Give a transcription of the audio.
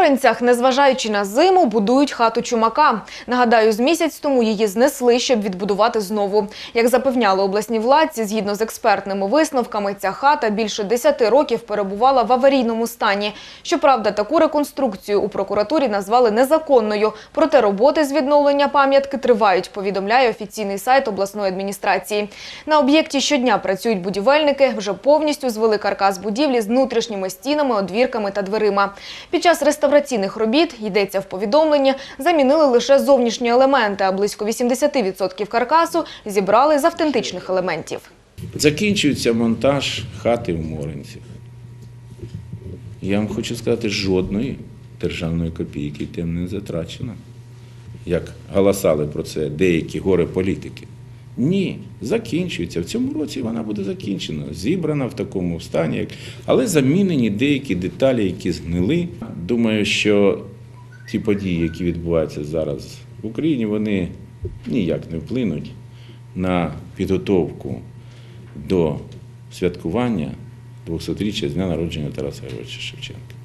Моринцях, незважаючи на зиму, будують хату чумака. Нагадаю, з місяць тому її знесли, щоб відбудувати знову. Як запевняли обласні владці, згідно з експертними висновками, ця хата більше 10 років перебувала в аварійному стані. Щоправда, таку реконструкцію у прокуратурі назвали незаконною. Проте роботи з відновлення пам'ятки тривають, повідомляє офіційний сайт обласної адміністрації. На об'єкті щодня працюють будівельники, вже повністю звели каркас будівлі з внутрішніми стінами, одвірками та дверима. Під час реставраційних робіт, йдеться в повідомленні, замінили лише зовнішні елементи, а близько 80% каркасу зібрали з автентичних елементів. Закінчується монтаж хати в Моринцях. Я вам хочу сказати, жодної державної копійки тим не затрачено. Як галасали про це деякі горе політики. Ні, закінчується. В цьому році вона буде закінчена, зібрана в такому стані, але замінені деякі деталі, які згнили. Думаю, що ті події, які відбуваються зараз в Україні, вони ніяк не вплинуть на підготовку до святкування 200-річчя з дня народження Тараса Григоровича Шевченка.